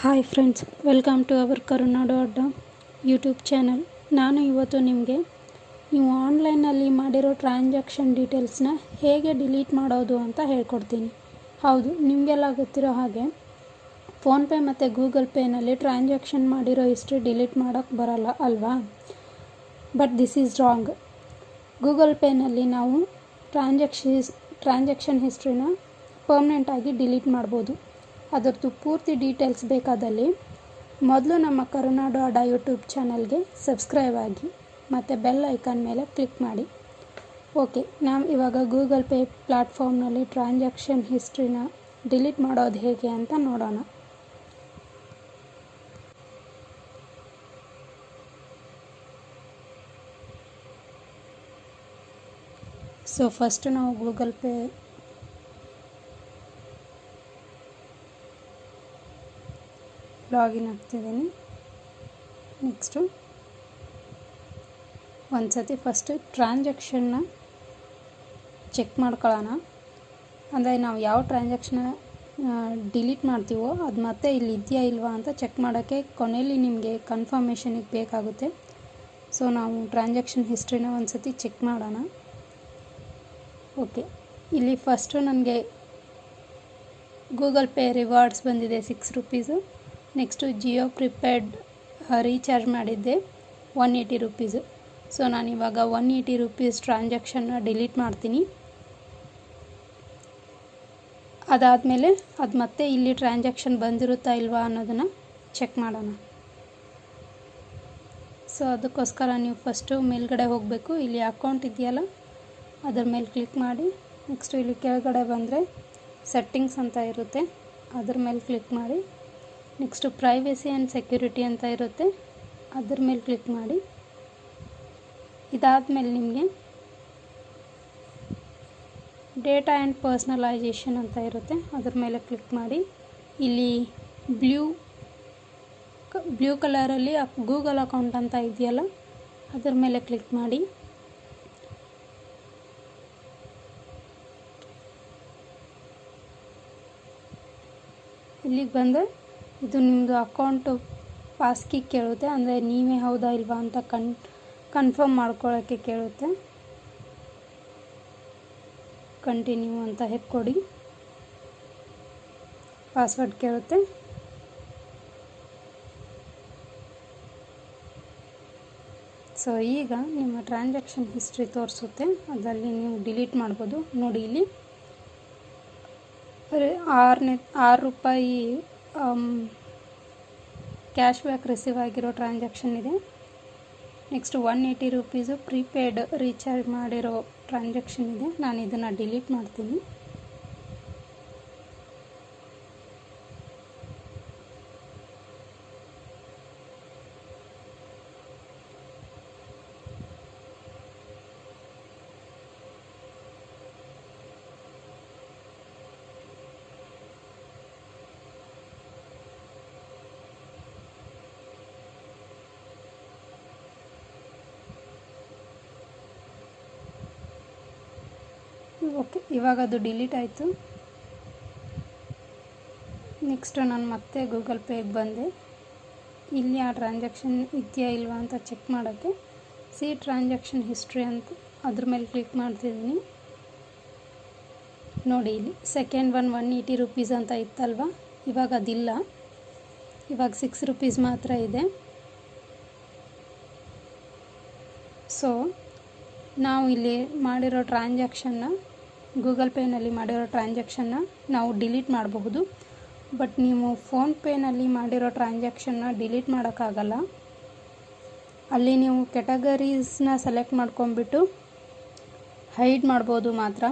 Hi friends, welcome to our Karunadu Adda YouTube channel. ನಾನು ಇವತ್ತು ನಿಮಗೆ ನೀವು ಆನ್ಲೈನಲ್ಲಿ ಮಾಡಿರೋ ಟ್ರಾನ್ಸಾಕ್ಷನ್ ಡೀಟೇಲ್ಸ್ನ ಹೇಗೆ ಡಿಲೀಟ್ ಮಾಡೋದು ಅಂತ ಹೇಳ್ಕೊಡ್ತೀನಿ. ಹೌದು, ನಿಮಗೆಲ್ಲ ಗೊತ್ತಿರೋ ಹಾಗೆ ಫೋನ್ಪೇ ಮತ್ತು ಗೂಗಲ್ ಪೇನಲ್ಲಿ ಟ್ರಾನ್ಸಾಕ್ಷನ್ ಮಾಡಿರೋ ಹಿಸ್ಟ್ರಿ ಡಿಲೀಟ್ ಮಾಡೋಕ್ಕೆ ಬರಲ್ಲ ಅಲ್ವಾ? But this is wrong. Google ಪೇನಲ್ಲಿ ನಾವು ಟ್ರಾನ್ಸಾಕ್ಷನ್ ಟ್ರಾನ್ಸಾಕ್ಷನ್ ಹಿಸ್ಟ್ರಿನ ಪರ್ಮನೆಂಟಾಗಿ ಡಿಲೀಟ್ ಮಾಡ್ಬೋದು. ಅದರದ್ದು ಪೂರ್ತಿ ಡೀಟೇಲ್ಸ್ ಬೇಕಾದಲ್ಲಿ ಮೊದಲು ನಮ್ಮ ಕರುನಾಡು ಅಡ ಯೂಟ್ಯೂಬ್ ಚಾನಲ್ಗೆ ಸಬ್ಸ್ಕ್ರೈಬ್ ಆಗಿ ಮತ್ತು ಬೆಲ್ ಐಕಾನ್ ಮೇಲೆ ಕ್ಲಿಕ್ ಮಾಡಿ. ಓಕೆ, ನಾವು ಇವಾಗ ಗೂಗಲ್ ಪೇ ಪ್ಲ್ಯಾಟ್ಫಾರ್ಮ್ನಲ್ಲಿ ಟ್ರಾನ್ಸಾಕ್ಷನ್ ಹಿಸ್ಟ್ರಿನ ಡಿಲೀಟ್ ಮಾಡೋದು ಹೇಗೆ ಅಂತ ನೋಡೋಣ. ಸೊ ಫಸ್ಟ್ ನಾವು ಗೂಗಲ್ ಪೇ ಲಾಗಿನ್ ಆಗ್ತಿದ್ದೀನಿ. ನೆಕ್ಸ್ಟು ಒಂದು ಸತಿ ಫಸ್ಟು ಟ್ರಾನ್ಸಾಕ್ಷನ್ನ ಚೆಕ್ ಮಾಡ್ಕೊಳ್ಳೋಣ. ಅಂದರೆ ನಾವು ಯಾವ ಟ್ರಾನ್ಸಾಕ್ಷನ್ನ ಡಿಲೀಟ್ ಮಾಡ್ತೀವೋ ಅದು ಮತ್ತೆ ಇಲ್ಲಿ ಇದೆಯಾ ಇಲ್ವಾ ಅಂತ ಚೆಕ್ ಮಾಡೋಕ್ಕೆ ಕೊನೆಯಲ್ಲಿ ನಿಮಗೆ ಕನ್ಫರ್ಮೇಷನಿಗೆ ಬೇಕಾಗುತ್ತೆ. ಸೊ ನಾವು ಟ್ರಾನ್ಸಾಕ್ಷನ್ ಹಿಸ್ಟ್ರಿನ ಒಂದು ಸತಿ ಚೆಕ್ ಮಾಡೋಣ. ಓಕೆ, ಇಲ್ಲಿ ಫಸ್ಟು ನನಗೆ ಗೂಗಲ್ ಪೇ ರಿವಾರ್ಡ್ಸ್ ಬಂದಿದೆ, six rupees. Next Jio prepaid recharge ಮಾಡಿದ್ದೆ ಒನ್ ಏಯ್ಟಿ ರುಪೀಸು. ಸೊ ನಾನಿವಾಗ ಒನ್ ಏಯ್ಟಿ ರುಪೀಸ್ ಟ್ರಾನ್ಸಾಕ್ಷನ್ನ ಡಿಲೀಟ್ ಮಾಡ್ತೀನಿ. ಅದಾದಮೇಲೆ ಅದು ಮತ್ತೆ ಇಲ್ಲಿ ಟ್ರಾನ್ಸಾಕ್ಷನ್ ಬಂದಿರುತ್ತಾ ಇಲ್ವಾ ಅನ್ನೋದನ್ನು ಚೆಕ್ ಮಾಡೋಣ. ಸೊ, ಅದಕ್ಕೋಸ್ಕರ ನೀವು ಫಸ್ಟು ಮೇಲ್ಗಡೆ ಹೋಗಬೇಕು. ಇಲ್ಲಿ ಅಕೌಂಟ್ ಇದೆಯಲ್ಲ, ಅದರ ಮೇಲೆ ಕ್ಲಿಕ್ ಮಾಡಿ. ನೆಕ್ಸ್ಟು ಇಲ್ಲಿ ಕೆಳಗಡೆ ಬಂದರೆ ಸೆಟ್ಟಿಂಗ್ಸ್ ಅಂತ ಇರುತ್ತೆ, ಅದ್ರ ಮೇಲೆ ಕ್ಲಿಕ್ ಮಾಡಿ. ನೆಕ್ಸ್ಟು ಪ್ರೈವೇಸಿ ಆ್ಯಂಡ್ ಸೆಕ್ಯೂರಿಟಿ ಅಂತ ಇರುತ್ತೆ. ಅದ್ರ ಮೇಲೆ ಕ್ಲಿಕ್ ಮಾಡಿ. ಇದಾದಮೇಲೆ ನಿಮಗೆ ಡೇಟಾ ಆ್ಯಂಡ್ ಪರ್ಸ್ನಲೈಜೇಷನ್ ಅಂತ ಇರುತ್ತೆ. ಅದ್ರ ಮೇಲೆ ಕ್ಲಿಕ್ ಮಾಡಿ. ಇಲ್ಲಿ ಬ್ಲೂ ಬ್ಲೂ ಕಲರಲ್ಲಿ ಗೂಗಲ್ ಅಕೌಂಟ್ ಅಂತ ಇದೆಯಲ್ಲ, ಅದ್ರ ಮೇಲೆ ಕ್ಲಿಕ್ ಮಾಡಿ. ಇಲ್ಲಿಗೆ ಬಂದರೆ ಇದು ನಿಮ್ಮದು ಅಕೌಂಟು ಪಾಸ್ಕಿ ಕೇಳುತ್ತೆ, ಅಂದರೆ ನೀವೇ ಹೌದಾ ಇಲ್ವಾ ಅಂತ ಕನ್ ಕನ್ಫರ್ಮ್ ಮಾಡ್ಕೊಳ್ಳೋಕ್ಕೆ ಕೇಳುತ್ತೆ. ಕಂಟಿನ್ಯೂ ಅಂತ ಕೊಡಿ ಪಾಸ್ವರ್ಡ್ ಕೇಳುತ್ತೆ. ಸೊ ಈಗ ನಿಮ್ಮ ಟ್ರಾನ್ಸಾಕ್ಷನ್ ಹಿಸ್ಟ್ರಿ ತೋರಿಸುತ್ತೆ. ಅದರಲ್ಲಿ ನೀವು ಡಿಲೀಟ್ ಮಾಡ್ಬೋದು. ನೋಡಿ ಇಲ್ಲಿ. ಆರನೇ, ಆರು ರೂಪಾಯಿ ಕ್ಯಾಶ್ ಬ್ಯಾಕ್ ರಿಸೀವ್ ಆಗಿರೋ ಟ್ರಾನ್ಸಾಕ್ಷನ್ ಇದೆ. Next one eighty rupees prepaid recharge ಮಾಡಿರೋ ಟ್ರಾನ್ಸಾಕ್ಷನ್ ಇದೆ. ನಾನು ಇದನ್ನು ಡಿಲೀಟ್ ಮಾಡ್ತೀನಿ. ಓಕೆ ಇವಾಗ ಅದು ಡಿಲೀಟ್ ಆಯಿತು. ನೆಕ್ಸ್ಟ್ ನಾನು ಮತ್ತೆ ಗೂಗಲ್ ಪೇಗೆ ಬಂದೆ. ಇಲ್ಲಿ ಆ ಟ್ರಾನ್ಸಾಕ್ಷನ್ ಇದೆಯಾ ಇಲ್ವಾ ಅಂತ ಚೆಕ್ ಮಾಡೋಕ್ಕೆ. ಸಿ ಟ್ರಾನ್ಸಾಕ್ಷನ್ ಹಿಸ್ಟ್ರಿ ಅಂತ ಅದ್ರ ಮೇಲೆ ಕ್ಲಿಕ್ ಮಾಡ್ತಿದ್ದೀನಿ. ನೋಡಿ ಇಲ್ಲಿ second one one eighty rupees ಅಂತ ಇತ್ತಲ್ವ? ಇವಾಗ ಅದಿಲ್ಲ. ಇವಾಗ ಸಿಕ್ಸ್ ರುಪೀಸ್ ಮಾತ್ರ ಇದೆ. ಸೊ ನಾವು ಇಲ್ಲಿ ಮಾಡಿರೋ ಟ್ರಾನ್ಸಾಕ್ಷನ್ನ ಗೂಗಲ್ ಪೇನಲ್ಲಿ ಮಾಡಿರೋ ಟ್ರಾನ್ಸಾಕ್ಷನ್ನ ನಾವು ಡಿಲೀಟ್ ಮಾಡಬಹುದು. ಬಟ್ ನೀವು ಫೋನ್ಪೇನಲ್ಲಿ ಮಾಡಿರೋ ಟ್ರಾನ್ಸಾಕ್ಷನ್ನ ಡಿಲೀಟ್ ಮಾಡೋಕ್ಕಾಗಲ್ಲ. ಅಲ್ಲಿ ನೀವು ಕೆಟಗರೀಸ್ನ ಸೆಲೆಕ್ಟ್ ಮಾಡ್ಕೊಂಬಿಟ್ಟು ಹೈಡ್ ಮಾಡ್ಬೋದು ಮಾತ್ರ.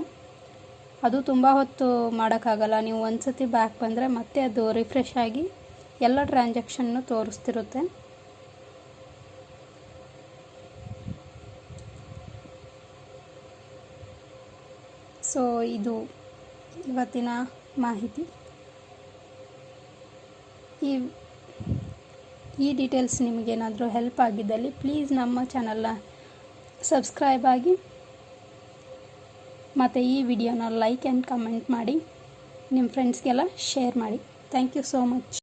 ಅದು ತುಂಬ ಹೊತ್ತು ಮಾಡೋಕ್ಕಾಗಲ್ಲ. ನೀವು ಒಂದು ಸತಿ ಬ್ಯಾಕ್ ಬಂದರೆ ಮತ್ತೆ ಅದು ರಿಫ್ರೆಶ್ ಆಗಿ ಎಲ್ಲ ಟ್ರಾನ್ಸಾಕ್ಷನ್ನು ತೋರಿಸ್ತಿರುತ್ತೆ. ಸೊ, ಇದು ಇವತ್ತಿನ ಮಾಹಿತಿ. ಈ ಈ ಡೀಟೇಲ್ಸ್ ನಿಮಗೇನಾದರೂ ಹೆಲ್ಪ್ ಆಗಿದ್ದಲ್ಲಿ ಪ್ಲೀಸ್ ನಮ್ಮ ಚಾನಲ್ನ ಸಬ್ಸ್ಕ್ರೈಬ್ ಆಗಿ. ಮತ್ತು ಈ ವಿಡಿಯೋನ ಲೈಕ್ ಆ್ಯಂಡ್ ಕಮೆಂಟ್ ಮಾಡಿ. ನಿಮ್ಮ ಫ್ರೆಂಡ್ಸ್ಗೆಲ್ಲ ಶೇರ್ ಮಾಡಿ. Thank you so much